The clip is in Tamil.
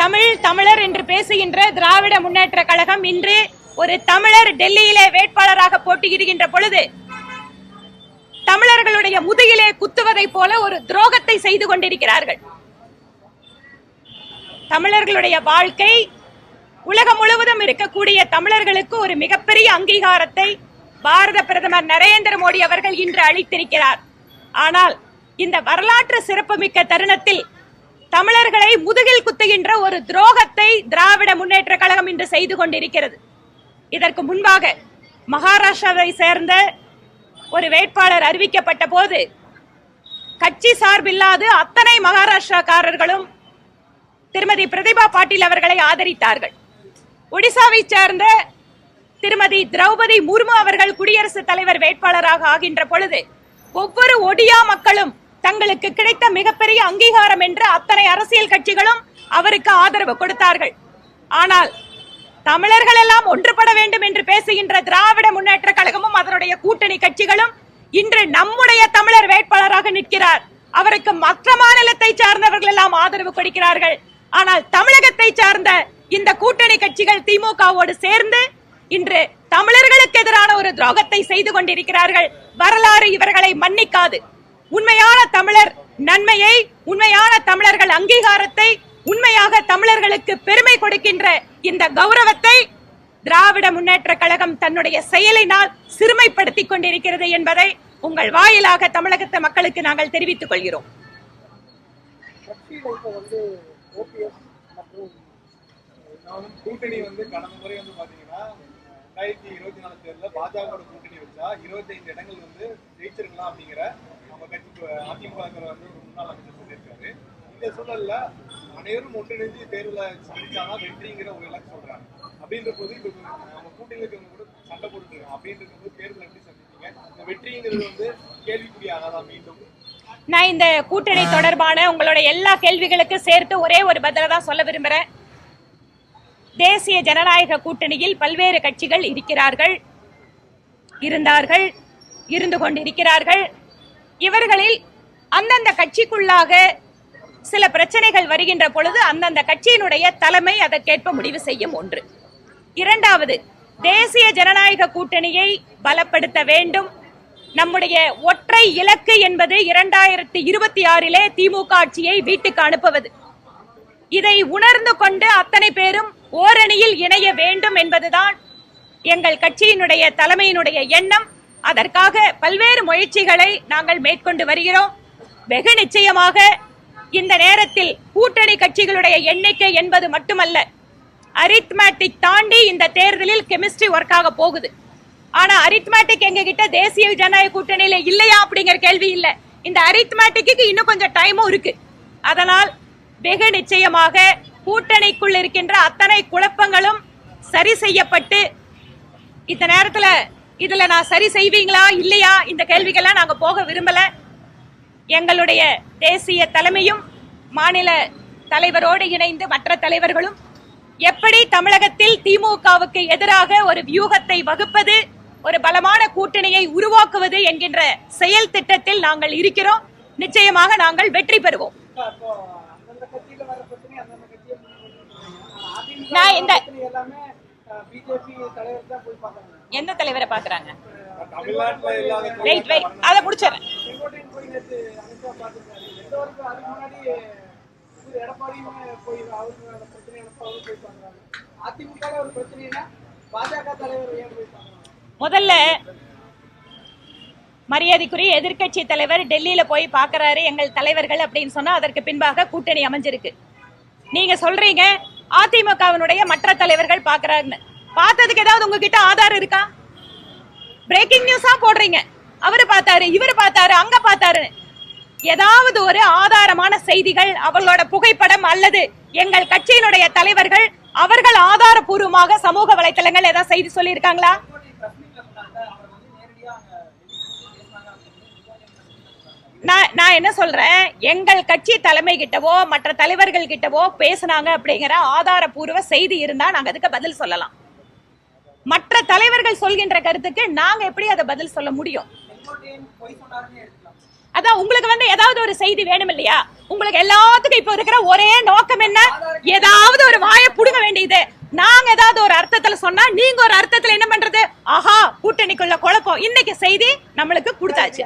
தமிழ் தமிழர் என்று பேசுகின்ற திராவிட முன்னேற்ற கழகம் இன்று ஒரு தமிழர் டெல்லியிலே வேட்பாளராக போட்டியிடுகின்ற பொழுது தமிழர்களுடைய முதுகிலே குத்துவதை போல ஒரு துரோகத்தை செய்து கொண்டிருக்கிறார்கள். தமிழர்களுடைய வாழ்க்கை உலகம் முழுவதும் இருக்கக்கூடிய தமிழர்களுக்கு ஒரு மிகப்பெரிய அங்கீகாரத்தை பாரத பிரதமர் நரேந்திர மோடி அவர்கள் இன்று அளித்திருக்கிறார். ஆனால் இந்த வரலாற்று சிறப்புமிக்க தருணத்தில் தமிழர்கள் முதுகில் குத்துகின்ற ஒரு துரோகத்தை திராவிட முன்னேற்ற கழகம் இன்று செய்து கொண்டிருக்கிறது. இதற்கு முன்பாக மகாராஷ்டிராவை சேர்ந்த ஒரு வேட்பாளர் அறிவிக்கப்பட்ட போது கட்சி சார்பில்லாது அத்தனை மகாராஷ்டிராக்காரர்களும் திருமதி பிரதிபா பாட்டீல் அவர்களை ஆதரித்தார்கள். ஒடிசாவை சேர்ந்த திருமதி திரௌபதி முர்மு அவர்கள் குடியரசுத் தலைவர் வேட்பாளராக ஆகின்ற பொழுது ஒவ்வொரு ஒடியா மக்களும் தங்களுக்கு கிடைத்த மிகப்பெரிய அங்கீகாரம் என்று அத்தனை அரசியல் கட்சிகளும் அவருக்கு ஆதரவு கொடுத்தார்கள். ஆனால் தமிழர்கள் எல்லாம் ஒன்றுபட வேண்டும் என்று பேசுகின்ற திராவிட முன்னேற்ற கழகமும் அதனுடைய கூட்டணி கட்சிகளும் இன்று நம்முடைய தமிழர் வேட்பாளராக நிற்கிறார். அவருக்கு மற்ற மாநிலத்தை சார்ந்தவர்கள் எல்லாம் ஆதரவு கொடுக்கிறார்கள். ஆனால் தமிழகத்தை சார்ந்த இந்த கூட்டணி கட்சிகள் திமுகவோடு சேர்ந்து இன்று தமிழர்களுக்கு எதிரான ஒரு துரோகத்தை செய்து கொண்டிருக்கிறார்கள். வரலாறு இவர்களை மன்னிக்காது. உண்மையான தமிழர் நன்மையை உண்மையான தமிழர்கள் அங்கீகாரத்தை உண்மையாக தமிழர்களுக்கு பெருமை கொடுக்கின்ற இந்த கௌரவத்தை திராவிட முன்னேற்ற கழகம் தன்னுடைய செயலினால் சிறுமைப்படுத்திக் கொண்டிருக்கிறது என்பதை உங்கள் வாயிலாக தமிழகத்து மக்களுக்கு நாங்கள் தெரிவித்துக் கொள்கிறோம். கூட்டணி வந்து கடந்த முறை வந்து பாத்தீங்கன்னா ரெண்டாயிரத்தி இருபத்தி நாலு தேர்தலில் பாஜகவோட கூட்டணி வச்சா இருபத்தைந்து இடங்கள் வந்து ஜெயிச்சிருக்கலாம் அப்படிங்கிற நம்ம கட்சி அதிமுக வந்து ஒரு முன்னாள் அமைச்சர் சொல்லியிருக்காரு. இந்த சூழல்ல அனைவரும் ஒன்றிணைஞ்சு தேர்தல சந்திச்சாதான் வெற்றிங்கிற ஒரு இலக்கு சொல்றாங்க. அப்படின்ற போது இப்ப நம்ம கூட்டணி இருக்கவங்க கூட சண்டை போட்டுருக்காங்க அப்படின்ற போது தேர்தல் எப்படி சந்திப்பீங்க இந்த வெற்றிங்கிறது வந்து கேள்விக்குறி ஆகாதா மீண்டும்? நான் இந்த கூட்டணி தொடர்பான உங்களோட எல்லா கேள்விகளுக்கும் சேர்த்து ஒரே ஒரு பதில தான் சொல்ல விரும்புறேன். தேசிய ஜனநாயக கூட்டணியில் பல்வேறு கட்சிகள் இருக்கிறார்கள் இருந்தார்கள் இருந்து கொண்டிருக்கிறார்கள். இவர்களில் அந்தந்த கட்சிக்குள்ளாக சில பிரச்சனைகள் வருகின்ற பொழுது அந்தந்த கட்சியினுடைய தலைமை அதற்கேற்ப முடிவு செய்யும் ஒன்று. இரண்டாவது தேசிய ஜனநாயக கூட்டணியை பலப்படுத்த வேண்டும். நம்முடைய ஒற்றை இலக்கு என்பது இரண்டாயிரத்தி இருபத்தி ஆறிலே திமுக ஆட்சியை வீட்டுக்கு அனுப்புவது. இதை உணர்ந்து கொண்டு அத்தனை பேரும் ஓரணியில் இணைய வேண்டும் என்பதுதான் எங்கள் கட்சியினுடைய தலைமையினுடைய எண்ணம். அதற்காக பல்வேறு முயற்சிகளை நாங்கள் மேற்கொண்டு வருகிறோம். வெகு நிச்சயமாக இந்த நேரத்தில் கூட்டணி கட்சிகளுடைய எண்ணிக்கை என்பது மட்டுமல்ல அரித்மேட்டிக் தாண்டி இந்த தேர்தலில் கெமிஸ்ட்ரி ஒர்க் ஆக போகுது. ஆனா அரித்மேட்டிக் எங்க கிட்ட தேசிய ஜனநாயக கூட்டணியில இல்லையா அப்படிங்கிற கேள்வி இல்ல. இந்த அரித்மேட்டிக்கு இன்னும் கொஞ்சம் டைமும் இருக்கு. அதனால் வெகு நிச்சயமாக கூட்டணிக்குள் இருக்கின்ற அத்தனை குழப்பங்களும் சரி செய்யப்பட்டு இந்த நேரத்துல இதுல நான் சரி செய்வீங்களா இல்லையா இந்த கேள்விகள்லாம் நாங்க போக விரும்பல. எங்களுடைய தேசிய தலைமையும் மாநில தலைவரோடு இணைந்து மற்ற தலைவர்களும் எப்படி தமிழகத்தில் திமுகவுக்கு எதிராக ஒரு வியூகத்தை வகுப்பது ஒரு பலமான கூட்டணியை உருவாக்குவது என்கின்ற செயல் திட்டத்தில் நாங்கள் இருக்கிறோம். நிச்சயமாக நாங்கள் வெற்றி பெறுவோம் இப்போ அந்தந்த கட்சியில வர பிரச்சனை அந்தந்த கட்சியை அதிமுக நான் இந்த- எந்த தலைவரை பாக்குறாங்க வெயிட் வெயிட் அதை முடிச்சிடறேன். முதல்ல மரியாதைக்குரிய எதிர்க்கட்சி தலைவர் டெல்லியில போய் பார்க்கறாரு எங்கள் தலைவர்கள் அப்படின்னு சொன்னா அதற்கு பின்பாக கூட்டணி அமைஞ்சிருக்கு. நீங்க சொல்றீங்க அதிமுகவினுடைய மற்ற தலைவர்கள் பார்க்கறாருன்னு. பார்த்ததுக்கு ஏதாவது உங்ககிட்ட ஆதாரம் இருக்கா? பிரேக்கிங் நியூஸா போடுறீங்க. அவரு பார்த்தாரு இவரு பார்த்தாரு அங்க பார்த்தாரு. ஏதாவது ஒரு ஆதாரமான செய்திகள் அவர்களோட புகைப்படம் அல்லது எங்கள் கட்சியினுடைய தலைவர்கள் அவர்கள் ஆதாரபூர்வமாக சமூக வலைத்தளங்கள் ஏதாவது செய்தி சொல்லியிருக்காங்களா? நான் நான் என்ன சொல்றேன்? எங்கள் கட்சி தலைமை கிட்டவோ மற்ற தலைவர்கள் கிட்டவோ பேசுனாங்க அப்படிங்கிற ஆதாரபூர்வ செய்தி இருந்தா நாங்க அதுக்கு பதில் சொல்லலாம். மற்ற தலைவர்கள் சொல்கின்ற கருத்துக்கு நாங்க எப்படி அதை பதில் சொல்ல முடியும்? அதான் உங்களுக்கு வந்து ஏதாவது ஒரு செய்தி வேணும் இல்லையா? உங்களுக்கு எல்லாத்துக்கும் இப்ப இருக்கிற ஒரே நோக்கம் என்ன? ஏதாவது ஒரு வாயை புடுங்க வேண்டியது. நாங்க ஏதாவது ஒரு அர்த்தத்துல சொன்னா நீங்க ஒரு அர்த்தத்துல என்ன பண்றது? ஆஹா கூட்டணிக்குள்ள குழப்பம். இன்னைக்கு செய்தி நம்மளுக்கு கொடுத்தாச்சு